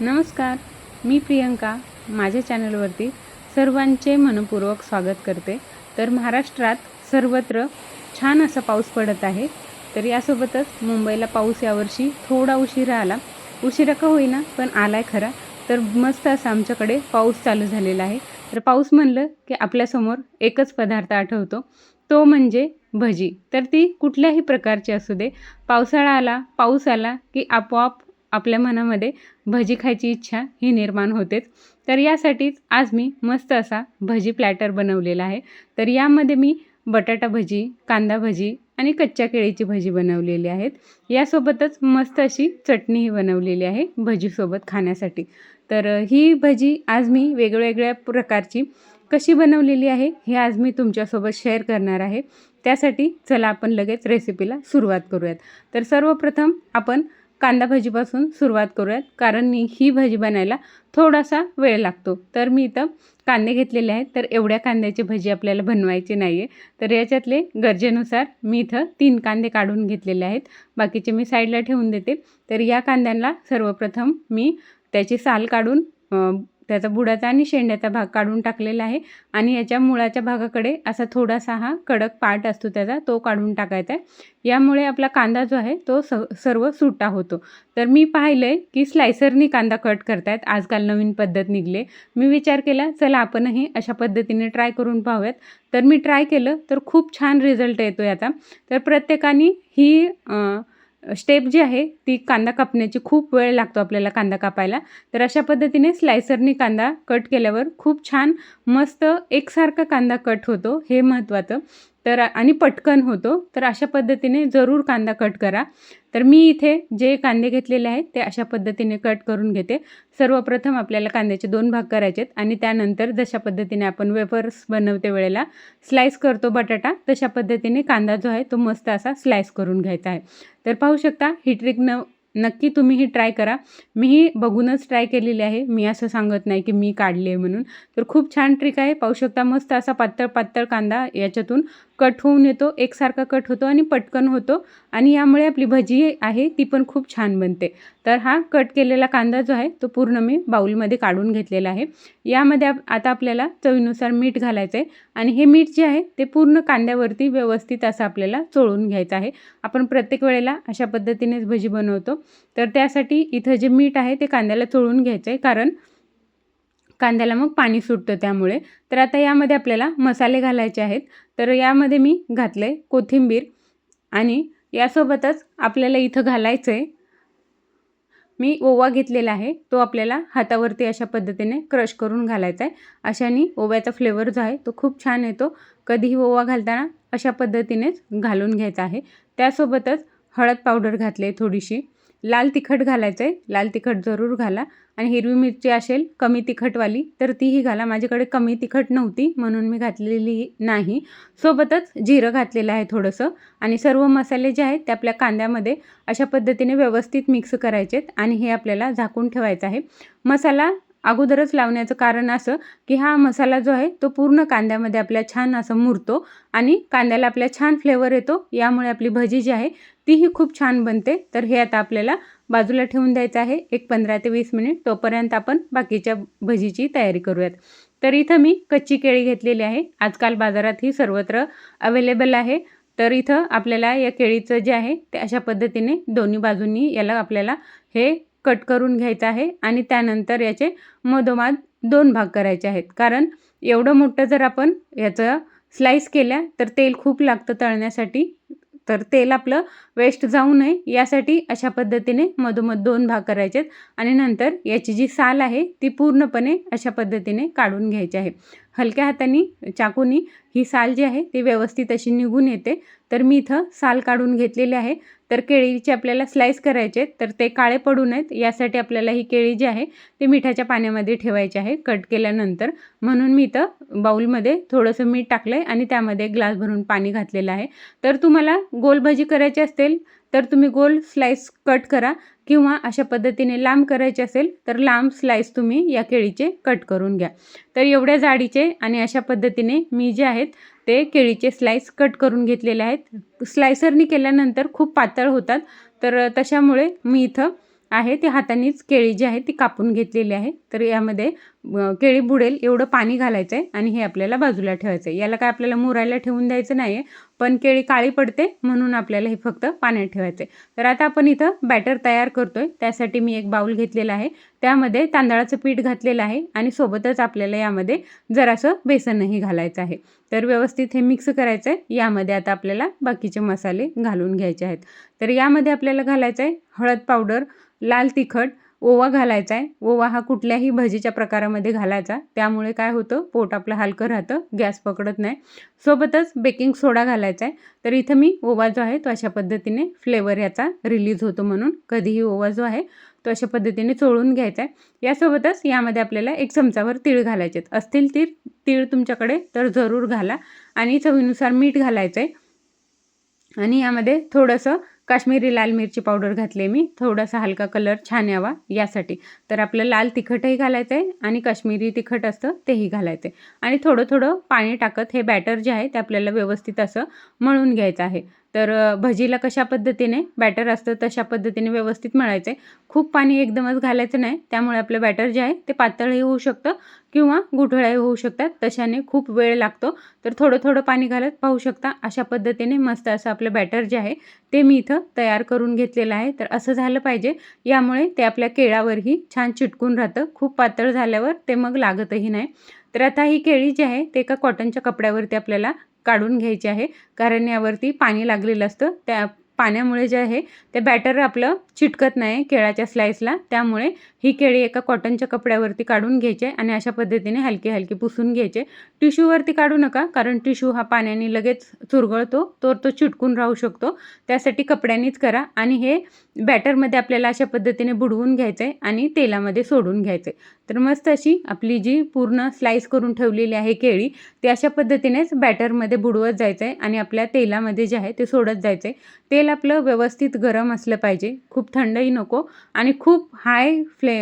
नमस्कार मी प्रियंका. माझ्या चॅनलवरती सर्वांचे मनपूर्वक स्वागत करते. तर महाराष्ट्रात सर्वत्र छान असा पाऊस पडत आहे. तर यासोबतच मुंबईला पाऊस यावर्षी थोडा उशिरा आला. उशिरा का होईना पण आलाय खरा. तर मस्त असा आमच्याकडे पाऊस चालू झालेला आहे. तर पाऊस म्हणलं की आपल्यासमोर एकच पदार्थ आठवतो. तो म्हणजे भजी. तर ती कुठल्याही प्रकारची असू दे. पावसाळा आला पाऊस आला की आपोआप आपल्या मनामध्ये भजी खायची इच्छा ही निर्माण होतेच. तर यासाठीच आज मी मस्त असा भजी प्लॅटर बनवलेला आहे. तर यामध्ये मी बटाटा भजी कांदा भजी आणि कच्च्या केळीची भजी बनवलेली आहेत. यासोबतच मस्त अशी चटणीही बनवलेली आहे भजीसोबत खाण्यासाठी. तर ही भजी आज मी वेगवेगळ्या प्रकारची कशी बनवलेली आहे हे आज मी तुमच्यासोबत शेअर करणार आहे. त्यासाठी चला आपण लगेच रेसिपीला सुरुवात करूयात. तर सर्वप्रथम आपण कांदा भजीपासून सुरुवात करूयात. कारण ही- ही भजी बनायला थोडासा वेळ लागतो. तर मी इथं कांदे घेतलेले आहेत. तर एवढ्या कांद्याची भजी आपल्याला बनवायची नाही आहे तर याच्यातले गरजेनुसार मी इथं तीन कांदे काढून घेतलेले आहेत. बाकीचे मी साईडला ठेवून देते. तर या कांद्यांना सर्वप्रथम मी त्याची साल काढून त्याचा बुडाचा आणि शेंड्याचा भाग काढून टाकलेला आहे. आणि याच्या मुळाच्या भागाकडे असा थोडासा हा कडक पार्ट असतो त्याचा तो काढून टाकायचा आहे. यामुळे आपला कांदा जो आहे तो स सर्व सुट्टा होतो. तर मी पाहिलं आहे की स्लायसरनी कांदा कट करतायत. आजकाल नवीन पद्धत निघले मी विचार केला चला आपणही अशा पद्धतीने ट्राय करून पाहूयात. तर मी ट्राय केलं तर खूप छान रिझल्ट येतो याचा तर प्रत्येकाने ही स्टेप जी आहे ती कांदा कापण्याची खूप वेळ लागतो आपल्याला कांदा कापायला. तर अशा पद्धतीने स्लायसरनी कांदा कट केल्यावर खूप छान मस्त एकसारखा कांदा कट होतो हे महत्त्वाचं तर आणि पटकन होतो तर अशा पद्धतीने जरूर कांदा कट करा. तर मी इथे जे कांदे घेतलेले आहेत ते अशा पद्धतीने कट करून घेते. सर्वप्रथम आपल्याला कांद्याचे दोन भाग करायचे आहेत आणि त्यानंतर जशा पद्धतीने आपण वेफर्स बनवते वेळेला स्लाईस करतो बटाटा तशा पद्धतीने कांदा जो आहे तो मस्त असा स्लाईस करून घ्यायचा आहे. तर पाहू शकता ही ट्रिक न नक्की तुम्ही ही ट्राय करा. मीही बघूनच ट्राय केलेली आहे. मी असं सांगत नाही की मी काढली आहे म्हणून. तर खूप छान ट्रिक आहे. पाहू शकता मस्त असा पातळ पातळ कांदा याच्यातून कट होऊन येतो एकसारखा कट होतो आणि पटकन होतो आणि यामुळे आपली भजी आहे ती पण खूप छान बनते. तर हा कट केलेला कांदा जो आहे तो पूर्ण मी बाऊलमध्ये काढून घेतलेला आहे. यामध्ये आप- आता आपल्याला चवीनुसार मीठ घालायचं आहे आणि हे मीठ जे आहे ते पूर्ण कांद्यावरती व्यवस्थित असं आपल्याला चोळून घ्यायचं आहे. आपण प्रत्येक वेळेला अशा पद्धतीनेच भजी बनवतो. तर त्यासाठी इथं जे मीठ आहे ते कांद्याला चोळून घ्यायचं आहे कारण कांद्याला मग पाणी सुटतं त्यामुळे. तर आता यामध्ये आपल्याला मसाले घालायचे आहेत. तर यामध्ये मी घातलं आहे कोथिंबीर आणि यासोबतच आपल्याला इथं घालायचं आहे मी ओवा घेतलेला आहे. तो आपल्याला हातावरती अशा पद्धतीने क्रश करून घालायचा आहे अशाने ओव्याचा फ्लेवर जो आहे तो खूप छान येतो. कधीही ओवा घालताना अशा पद्धतीनेच घालून घ्यायचा आहे. त्यासोबतच हळद पावडर घातली आहे थोडीशी. लाल तिखट घालायचं आहे. लाल तिखट जरूर घाला. आणि हिरवी मिरची असेल कमी तिखटवाली तर तीही घाला. माझ्याकडे कमी तिखट नव्हती म्हणून मी घातलेली नाही. सोबतच जिरं घातलेलं आहे थोडंसं. आणि सर्व मसाले जे आहेत ते आपल्या कांद्यामध्ये अशा पद्धतीने व्यवस्थित मिक्स करायचे आहेत आणि हे आपल्याला झाकून ठेवायचं आहे. मसाला अगोदरच लावण्याचं कारण असं की हा मसाला जो आहे तो पूर्ण कांद्यामध्ये आपल्या छान असं मुरतो. आणि कांद्याला आपल्या छान फ्लेवर येतो. यामुळे आपली भजी जी आहे तीही खूप छान बनते. तर हे आता आपल्याला बाजूला ठेवून द्यायचं आहे. एक पंधरा ते वीस मिनिट. तोपर्यंत आपण बाकीच्या भजीची तयारी करूयात. तर इथं मी कच्ची केळी घेतलेली आहे. आजकाल बाजारात ही सर्वत्र अवेलेबल आहे. तर इथं आपल्याला या केळीचं जे आहे ते अशा पद्धतीने दोन्ही बाजूंनी याला आपल्याला हे कट करून घ्यायचं आहे. आणि त्यानंतर याचे मधोमध दोन भाग करायचे आहेत. कारण एवढं मोठं जर आपण याचं स्लाईस केल्या तर तेल खूप लागतं तळण्यासाठी. तर तेल आपलं वेस्ट जाऊ नये. यासाठी अशा पद्धतीने मधोमध दोन भाग करायचे आहेत आणि नंतर याची जी साल आहे ती पूर्णपणे अशा पद्धतीने काढून घ्यायची आहे. हलक्या हाताने चाकूनी ही साल जी आहे ती व्यवस्थित अशी निघून येते. तर मी इथं साल काढून घेतलेली आहे. तर केळीचे आपल्याला स्लाईस करायचे आहेत. तर ते काळे पडू नयेत. यासाठी आपल्याला ही केळी जी आहे ती मिठाच्या पाण्यामध्ये ठेवायची आहे कट केल्यानंतर. म्हणून मी इथं बाऊलमध्ये थोडंसं मीठ टाकलं आहे आणि त्यामध्ये ग्लास भरून पाणी घातलेलं आहे. तर तुम्हाला गोल भजी करायची असतील तर तुम्ही गोल स्लाईस कट करा किंवा अशा पद्धतीने लांब करायचे असेल तर लांब स्लाईस तुम्ही या केळीचे कट करून घ्या. तर एवढ्या जाडीचे आणि अशा पद्धतीने मी जे आहेत ते केळीचे स्लाईस कट करून घेतलेले आहेत. स्लायसरनी केल्यानंतर खूप पातळ होतात. तर तशामुळे मी इथं आहे ती हातानेच केळी जी आहे ती कापून घेतलेली आहे. तर यामध्ये केळी बुडेल एवढं पाणी घालायचं आहे आणि हे आपल्याला बाजूला ठेवायचं आहे याला काय आपल्याला मुरायला ठेवून द्यायचं नाही आहे पण केळी काळी पडते म्हणून आपल्याला हे फक्त पाण्यात ठेवायचं आहे तर आता आपण इथं बॅटर तयार करतो आहे त्यासाठी मी एक बाऊल घेतलेला आहे. त्यामध्ये तांदळाचं पीठ घातलेलं आहे आणि सोबतच आपल्याला यामध्ये जरासं बेसनही घालायचं आहे. तर व्यवस्थित हे मिक्स करायचं आहे यामध्ये आता आपल्याला बाकीचे मसाले घालून घ्यायचे आहेत. तर यामध्ये आपल्याला घालायचं आहे हळद पावडर लाल तिखट ओवा घालायचा आहे ओवा हा कुठल्याही भजीच्या प्रकारामध्ये घालायचा. त्यामुळे काय होतं? पोट आपलं हलकं राहतं. गॅस पकडत नाही. सोबतच बेकिंग सोडा घालायचा आहे तर इथं मी ओवा जो आहे तो अशा पद्धतीने फ्लेवर याचा रिलीज होतो म्हणून कधीही ओवा जो आहे तो अशा पद्धतीने चोळून घ्यायचा आहे यासोबतच यामध्ये आपल्याला एक चमचावर तीळ घालायचे आहेत असतील तीळ तीळ तुमच्याकडे तर जरूर घाला. आणि चवीनुसार मीठ घालायचं आहे आणि यामध्ये थोडंसं काश्मीरी लाल मिरची पावडर घातली मी. थोडासा हलका कलर छान यावा यासाठी. तर आपलं लाल तिखटही घालायचं आहे आणि काश्मीरी तिखट असतं तेही घालायचं आहे आणि थोडं थोडं पाणी टाकत हे बॅटर जे आहे ते आपल्याला व्यवस्थित असं मळून घ्यायचं आहे. तर भजीला कशा पद्धतीने बॅटर असतं तशा पद्धतीने व्यवस्थित मळायचं. आहे खूप पाणी एकदमच घालायचं नाही त्यामुळे आपलं बॅटर जे आहे ते पातळही होऊ शकतं किंवा गुठळ्याही होऊ शकतात. तशाने खूप वेळ लागतो. तर थोडं थोडं पाणी घालत पाहू शकता. अशा पद्धतीने मस्त असं आपलं बॅटर जे आहे ते मी इथं तयार करून घेतलेलं आहे. तर असं झालं पाहिजे. यामुळे ते आपल्या केळावरही छान चिटकून राहतं. खूप पातळ झाल्यावर ते मग लागतही नाही. तर आता ही केळी जी आहे ते एका कॉटनच्या कपड्यावरती आपल्याला काढून घ्यायची आहे. कारण यावरती पाणी लागलेलं असतं. त्या पाण्यामुळे जे आहे ते बॅटर आपलं चिटकत नाही केळाच्या स्लाईसला त्यामुळे ही केळी एका कॉटनच्या कपड्यावरती काढून घ्यायचे आणि अशा पद्धतीने हलके हलके पुसून घ्यायचे. टिश्यूवरती काढू नका कारण टिश्यू हा पाण्याने लगेच चुरगळतो तर तो चिटकून राहू शकतो. त्यासाठी कपड्यानेच करा आणि हे बॅटरमध्ये आपल्याला अशा पद्धतीने बुडवून घ्यायचं आहे आणि तेलामध्ये सोडून घ्यायचं आहे तर मस्त अशी आपली जी पूर्ण स्लाईस करून ठेवलेली आहे केळी ती अशा पद्धतीनेच बॅटरमध्ये बुडवत जायचं आहे आणि आपल्या तेलामध्ये जे आहे ते सोडत जायचं आहे तेल आपलं व्यवस्थित गरम असलं पाहिजे खूप थंडही नको आणि खूप हाय फ्ले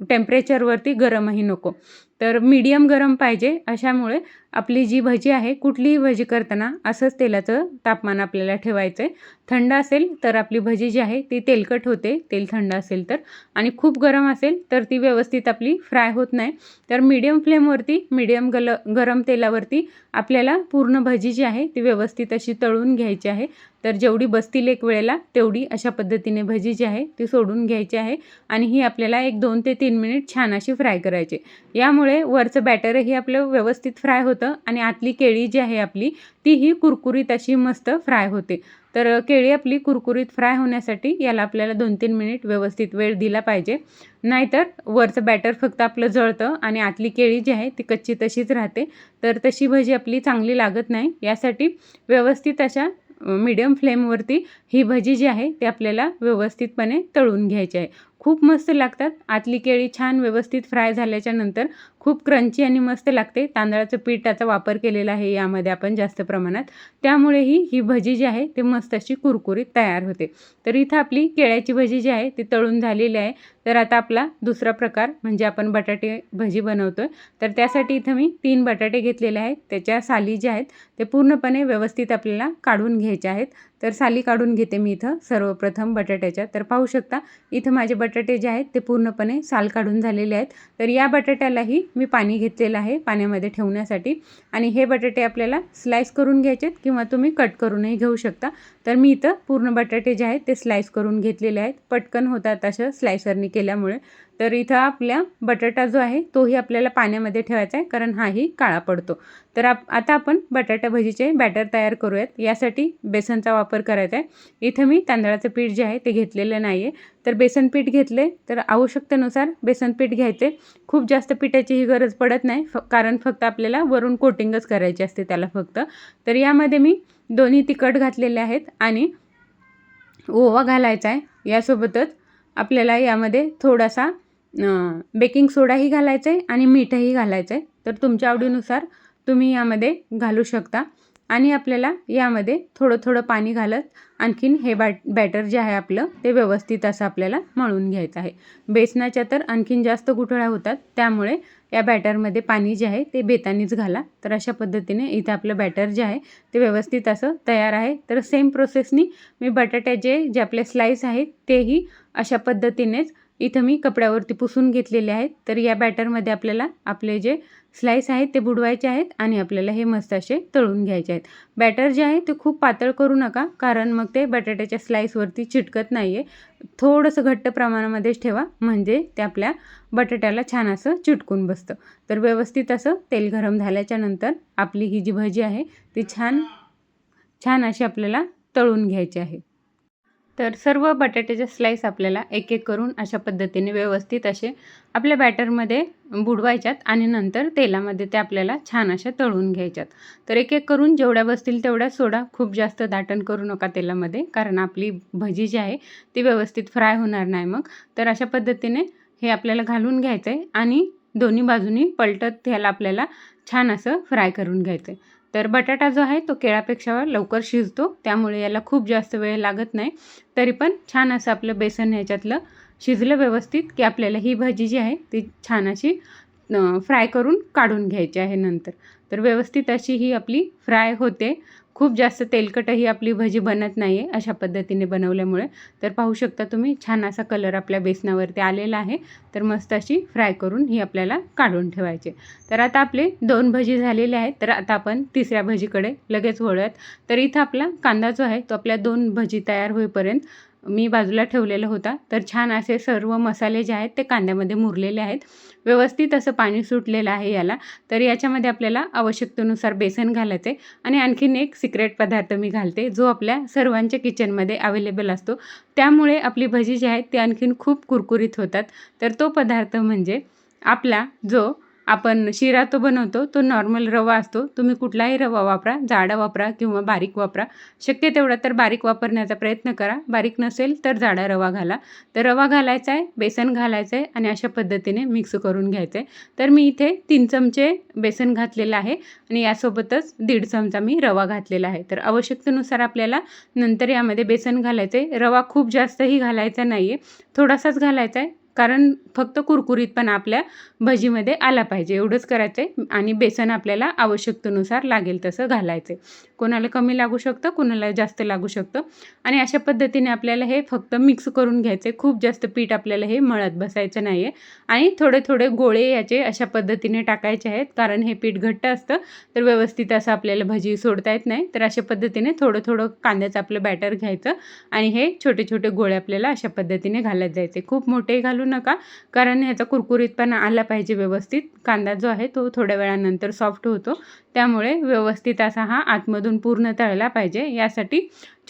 टेम्परेचरवरती गरमही नको. तर मीडियम गरम पाहिजे अशामुळे आपली जी भजी आहे कुठलीही भजी करताना असंच तेलाचं तापमान आपल्याला ठेवायचं आहे थंड असेल तर आपली भजी जी आहे ती तेलकट होते. तेल थंड असेल तर. आणि खूप गरम असेल तर ती व्यवस्थित आपली फ्राय होत नाही. तर मीडियम फ्लेमवरती मीडियम गल गरम तेलावरती आपल्याला पूर्ण भजी जी आहे ती व्यवस्थित अशी तळून घ्यायची आहे. तर जेवढी बसतील एक वेळेला तेवढी अशा पद्धतीने भजी जी आहे ती सोडून घ्यायची आहे. आणि ही आपल्याला एक दोन ते तीन मिनिट छान अशी फ्राय करायची यामुळे वरचं बॅटरही आपलं व्यवस्थित फ्राय होतं आणि आतली केळी जी आहे आपली तीही कुरकुरीत अशी मस्त फ्राय होते. तर केळी आपली कुरकुरीत फ्राय होण्यासाठी याला आपल्याला दोन तीन मिनिट व्यवस्थित वेळ दिला पाहिजे. नाहीतर वरचं बॅटर फक्त आपलं जळतं आणि आतली केळी जी आहे ती कच्ची तशीच राहते. तर तशी भजी आपली चांगली लागत नाही. यासाठी व्यवस्थित अशा मीडियम फ्लेमवरती ही भजी जी आहे ती आपल्याला व्यवस्थितपणे तळून घ्यायची आहे. खूप मस्त लागतात. आतली केळी छान व्यवस्थित फ्राय झाल्याच्यानंतर खूप क्रंची आणि मस्त लागते. तांदळाचं पीठाचा वापर केलेला आहे यामध्ये आपण जास्त प्रमाणात. त्यामुळेही ही भजी जी आहे ती मस्त अशी कुरकुरीत तयार होते. तर इथं आपली केळ्याची भजी जी आहे ती तळून झालेली आहे. तर आता आपला दुसरा प्रकार म्हणजे आपण बटाटे भजी बनवतो आहे तर त्यासाठी इथं मी तीन बटाटे घेतलेले आहेत. त्याच्या साली ज्या आहेत ते पूर्णपणे व्यवस्थित आपल्याला काढून घ्यायचे आहेत. तर साली काढून घेते मी इथं सर्वप्रथम बटाट्याच्या. तर पाहू शकता इथं माझे बटाटे जे आहेत ते पूर्णपणे साल काढून झालेले आहेत. तर या बटाट्यालाही मी पाणी घेतलेलं आहे पाण्यामध्ये ठेवण्यासाठी. आणि हे बटाटे आपल्याला स्लाईस करून घ्यायचे आहेत किंवा तुम्ही कट करूनही घेऊ शकता. तर मी इथं पूर्ण बटाटे जे आहेत ते स्लाईस करून घेतलेले आहेत. पटकन होतात अशा स्लायसरनी केल्यामुळे. तर इथं आपल्या बटाटा जो आहे तोही आपल्याला पाण्यामध्ये ठेवायचा आहे कारण हाही काळा पडतो. तर आप आता आपण बटाटा भजीचे बॅटर तयार करूयात. यासाठी बेसनचा वापर करायचा आहे. इथं मी तांदळाचं पीठ जे आहे ते घेतलेलं नाही आहे तर बेसन पीठ घेतले तर आवश्यकतेनुसार बेसन पीठ घ्यायचे. खूप जास्त पिठाचीही गरज पडत नाही फ कारण फक्त आपल्याला वरून कोटिंगच करायची असते त्याला फक्त. तर यामध्ये मी दोन्ही तिखट घातलेले आहेत आणि ओवा घालायचा आहे. यासोबतच आपल्याला यामध्ये थोडासा बेकिंग सोडाही घालायचा आहे आणि मीठही घालायचं आहे तर तुमच्या आवडीनुसार तुम्ही यामध्ये घालू शकता. आणि आपल्याला यामध्ये थोडं थोडं पाणी घालत आणखीन हे बॅट बॅटर जे आहे आपलं ते व्यवस्थित असं आपल्याला मळून घ्यायचं आहे. बेसनाच्या तर आणखीन जास्त गुठळ्या होतात त्यामुळे या बॅटरमध्ये पाणी जे आहे ते बेतानीच घाला. तर अशा पद्धतीने इथं आपलं बॅटर जे आहे ते व्यवस्थित असं तयार आहे. तर सेम प्रोसेसनी मी बटाट्याचे जे आपले स्लाईस आहेत तेही अशा पद्धतीनेच इथं मी कपड्यावरती पुसून घेतलेले आहेत. तर या बॅटरमध्ये आपल्याला आपले जे स्लाईस आहेत ते बुडवायचे आहेत आणि आपल्याला हे मस्त असे तळून घ्यायचे आहेत. बॅटर जे आहे ते खूप पातळ करू नका कारण मग ते बटाट्याच्या स्लाईसवरती चिटकत नाही आहे थोडंसं घट्ट प्रमाणामध्येच ठेवा म्हणजे ते आपल्या बटाट्याला छान असं चिटकून बसतं. तर व्यवस्थित असं तेल गरम झाल्याच्यानंतर आपली ही जी भजी आहे ती छान छान अशी आपल्याला तळून घ्यायची आहे. तर सर्व बटाट्याचे स्लाईस आपल्याला एक एक करून अशा पद्धतीने व्यवस्थित असे आपल्या बॅटरमध्ये बुडवायच्यात आणि नंतर तेलामध्ये ते आपल्याला छान अशा तळून घ्यायच्यात. तर एक एक करून जेवढ्या बसतील तेवढ्या सोडा. खूप जास्त दाटण करू नका तेलामध्ये कारण आपली भजी जी आहे ती व्यवस्थित फ्राय होणार नाही मग. तर अशा पद्धतीने हे आपल्याला घालून घ्यायचं आहे आणि दोन्ही बाजूनी पलटत त्याला आपल्याला छान असं फ्राय करून घ्यायचं आहे तर बटाटा जो आहे तो केळापेक्षा लवकर शिजतो त्यामुळे याला खूप जास्त वेळ लागत नाही. तरी पण छान असं आपलं बेसन ह्याच्यातलं शिजलं व्यवस्थित की आपल्याला ही भाजी जी आहे ती छान अशी फ्राय करून काढून घ्यायची आहे नंतर. तर व्यवस्थित अशी ही आपली फ्राय होते. खूप जास्त तेलकटही आपली भजी बनत नाही आहे अशा पद्धतीने बनवल्यामुळे. तर पाहू शकता तुम्ही छान असा कलर आपल्या बेसनावरती आलेला आहे. तर मस्त अशी फ्राय करून ही आपल्याला काढून ठेवायची. तर आता आपले दोन भजी झालेले आहेत. तर आता आपण तिसऱ्या भजीकडे लगेच वळूयात. तर इथं आपला कांदा जो आहे तो आपल्या दोन भजी तयार होईपर्यंत मी बाजूला ठेवलेला होता. तर छान असे सर्व मसाले जे आहेत ते कांद्यामध्ये मुरलेले आहेत. व्यवस्थित असं पाणी सुटलेलं आहे याला. तर याच्यामध्ये आपल्याला आवश्यकतेनुसार बेसन घालायचे आणि आणखीन एक सिक्रेट पदार्थ मी घालते जो आपल्या सर्वांच्या किचनमध्ये अवेलेबल असतो. त्यामुळे आपली भजी जी आहेत ती आणखीन खूप कुरकुरीत होतात. तर तो पदार्थ म्हणजे आपला जो आपण शिरा तो बनवतो तो नॉर्मल रवा असतो. तुम्ही कुठलाही रवा वापरा जाडा वापरा किंवा बारीक वापरा. शक्य तेवढा तर बारीक वापरण्याचा प्रयत्न करा. बारीक नसेल तर जाडा रवा घाला. तर रवा घालायचा आहे बेसन घालायचं आहे आणि अशा पद्धतीने मिक्स करून घ्यायचं आहे तर मी इथे तीन चमचे बेसन घातलेलं आहे आणि यासोबतच दीड चमचा मी रवा घातलेला आहे. तर आवश्यकतेनुसार आपल्याला नंतर यामध्ये बेसन घालायचं आहे रवा खूप जास्तही घालायचा नाही आहे थोडासाच घालायचा आहे कारण फक्त कुरकुरीत पण आपल्या भजीमध्ये आला पाहिजे. एवढंच करायचं आहे आणि बेसन आपल्याला आवश्यकतेनुसार लागेल तसं घालायचं आहे कोणाला कमी लागू शकतं कोणाला जास्त लागू शकतं. आणि अशा पद्धतीने आपल्याला हे फक्त मिक्स करून घ्यायचे खूप जास्त पीठ आपल्याला हे मळत बसायचं नाही आहे आणि थोडे थोडे गोळे याचे अशा पद्धतीने टाकायचे आहेत. कारण हे पीठ घट्ट असतं तर व्यवस्थित असं आपल्याला भजी सोडता येत नाही. तर अशा पद्धतीने थोडं थोडं कांद्याचं आपलं बॅटर घ्यायचं आणि हे छोटे छोटे गोळे आपल्याला अशा पद्धतीने घालत जायचे. खूप मोठे घालून नका कारण ह्याचा कुरकुरीतपणा आला पाहिजे व्यवस्थित. कांदा जो आहे तो थोड्या वेळानंतर सॉफ्ट होतो. त्यामुळे व्यवस्थित असा हा आतमधून पूर्ण तळला पाहिजे. यासाठी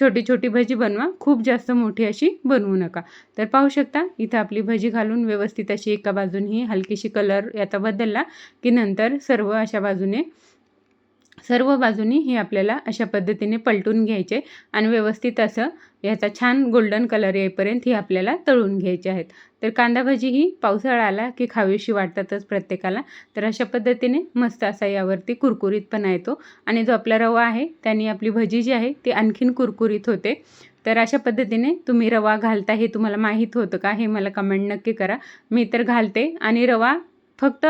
छोटी छोटी भजी बनवा. खूप जास्त मोठी अशी बनवू नका. तर पाहू शकता इथं आपली भजी घालून व्यवस्थित अशी एका बाजूनही हलकीशी कलर याचा बदलला की नंतर सर्व अशा बाजूने सर्व बाजूनी हे आपल्याला अशा पद्धतीने पलटून घ्यायचे आणि व्यवस्थित असं याचा छान गोल्डन कलर येईपर्यंत ही आपल्याला तळून घ्यायचे आहेत. तर कांदा भाजी ही पावसाळा आला की खावीशी वाटतातच प्रत्येकाला. तर अशा पद्धतीने मस्त असा यावरती कुरकुरीतपणा येतो आणि जो आपला रवा आहे त्याने आपली भजी जी आहे ती आणखीन कुरकुरीत होते. तर अशा पद्धतीने तुम्ही रवा घालता हे तुम्हाला माहीत होतं का? हे मला कमेंट नक्की करा. मी तर घालते आणि रवा फक्त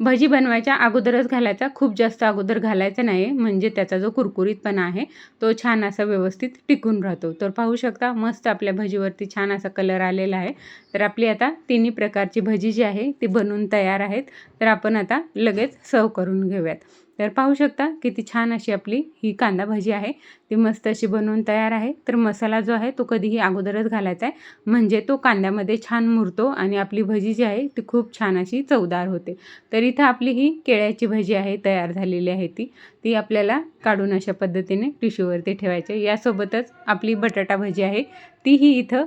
भजी बनवायच्या अगोदरच घालायचा. खूप जास्त अगोदर घालायचा नाही. म्हणजे त्याचा जो कुरकुरीतपणा आहे तो छान असा व्यवस्थित टिकून राहतो. तर पाहू शकता मस्त आपल्या भजीवरती छान असा कलर आलेला आहे. तर आपली आता तिन्ही प्रकारची भजी जी आहे ती बनवून तयार आहेत. तर आपण आता लगेच सर्व करून घेऊयात. तर पाहू शकता किती छान अशी आपली ही कांदा भाजी आहे. ती मस्त अशी बनवून तयार आहे. तर मसाला जो आहे तो कधीही अगोदरच घालायचा आहे. म्हणजे तो कांद्यामध्ये छान मुरतो आणि आपली भजी जी आहे ती खूप छान अशी चवदार होते. तर इथं आपली ही केळ्याची भजी आहे तयार झालेली आहे ती. ती आपल्याला काढून अशा पद्धतीने टिश्यूवरती ठेवायची. यासोबतच आपली बटाटा भजी आहे. तीही इथं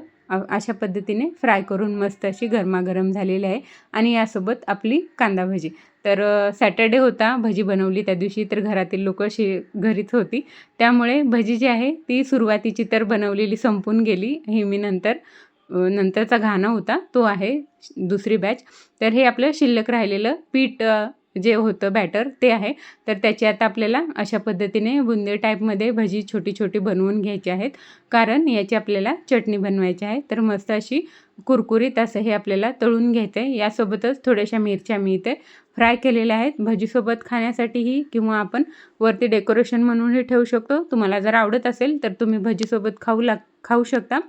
अशा पद्धतीने फ्राय करून मस्त अशी गरमागरम झालेली आहे. आणि यासोबत आपली कांदा भजी. तर सॅटर्डे होता भजी बनवली त्या दिवशी तर घरातील लोक शे घरीच होती. त्यामुळे भजी जी आहे ती सुरुवातीची तर बनवलेली संपून गेली हे मी नंतर नंतरचा घाणा होता तो आहे दुसरी बॅच तर हे आपलं शिल्लक राहिलेलं पीठ जे होतं बॅटर ते आहे. तर त्याची आता आपल्याला अशा पद्धतीने बुंदे टाईपमध्ये भजी छोटी छोटी बनवून घ्यायची आहेत. कारण याची आपल्याला चटणी बनवायची आहे. तर मस्त अशी कुरकुरीत असं हे आपल्याला तळून घ्यायचं आहे यासोबतच थोड्याशा मिरच्या मी इथे फ्राय केलेल्या आहेत. भजीसोबत खाण्यासाठीही किंवा आपण वरती डेकोरेशन म्हणूनही ठेवू शकतो. तुम्हाला जर आवडत असेल तर तुम्ही भजीसोबत खाऊ लाग खाऊ शकता.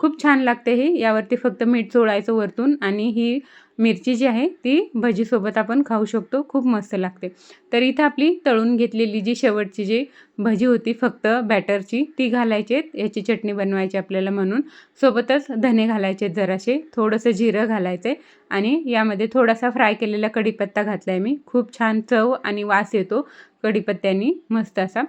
खूप छान लागते ही. यावरती फक्त मीठ चोळायचं वरतून आणि ही मिरची जी आहे ती भजीसोबत आपण खाऊ शकतो खूप मस्त लागते. तर इथं आपली तळून घेतलेली जी शेवटची जी भजी होती फक्त बॅटरची ती घालायची याची चटणी बनवायची आपल्याला म्हणून. सोबतच धने घालायचे जरासे थोडंसं जिरं घालायचं आणि यामध्ये थोडासा फ्राय केलेला कढीपत्ता घातला आहे मी. खूप छान चव आणि वास येतो कढीपत्त्यानी मस्त असा.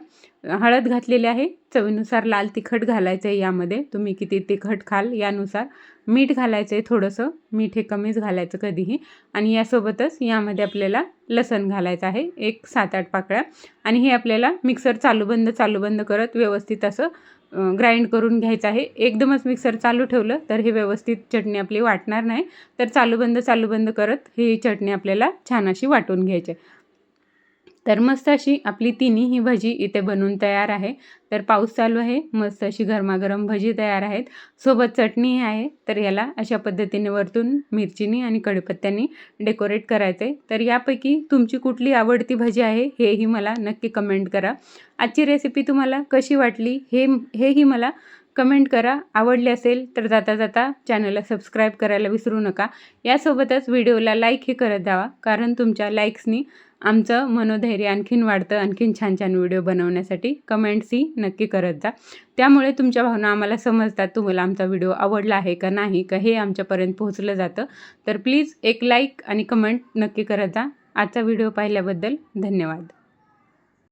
हळद घातलेली आहे. चवीनुसार लाल तिखट घालायचं आहे यामध्ये. तुम्ही किती तिखट खाल यानुसार मीठ घालायचं आहे थोडंसं. मीठ हे कमीच घालायचं कधीही. आणि यासोबतच यामध्ये आपल्याला लसण घालायचं आहे. एक सात आठ पाकळ्या. आणि हे आपल्याला मिक्सर चालू बंद चालू बंद करत व्यवस्थित असं ग्राइंड करून घ्यायचं आहे. एकदमच मिक्सर चालू ठेवलं तर हे व्यवस्थित चटणी आपली वाटणार नाही. तर चालू बंद चालू बंद करत ही चटणी आपल्याला छान अशी वाटून घ्यायची आहे. तर मस्त अशी आपली तिन्ही ही भजी इथे बनवून तयार आहे. तर पाऊस चालू आहे. मस्त अशी गरमागरम भजी तयार आहेत. सोबत चटणी आहे. तर याला अशा पद्धतीने वरतून मिरचीनी आणि कडीपत्त्यांनी डेकोरेट करायचं आहे तर यापैकी तुमची कुठली आवडती भजी आहे हेही मला नक्की कमेंट करा. आजची रेसिपी तुम्हाला कशी वाटली हे हेही मला कमेंट करा. आवडले असेल तर जाता जाता चॅनलला सबस्क्राईब करायला विसरू नका. यासोबतच व्हिडिओला लाईकही करत द्यावा कारण तुमच्या लाईक्सनी आमचं मनोधैर्य आणखीन वाढतं आणखीन छान छान व्हिडिओ बनवण्यासाठी कमेंट्सही नक्की करत जा. त्यामुळे तुमच्या भावना आम्हाला समजतात तुम्हाला आमचा व्हिडिओ आवडला आहे का नाही का हे आमच्यापर्यंत पोहोचलं जातं. तर प्लीज एक लाईक आणि कमेंट नक्की करत जा. आजचा व्हिडिओ पाहिल्याबद्दल धन्यवाद.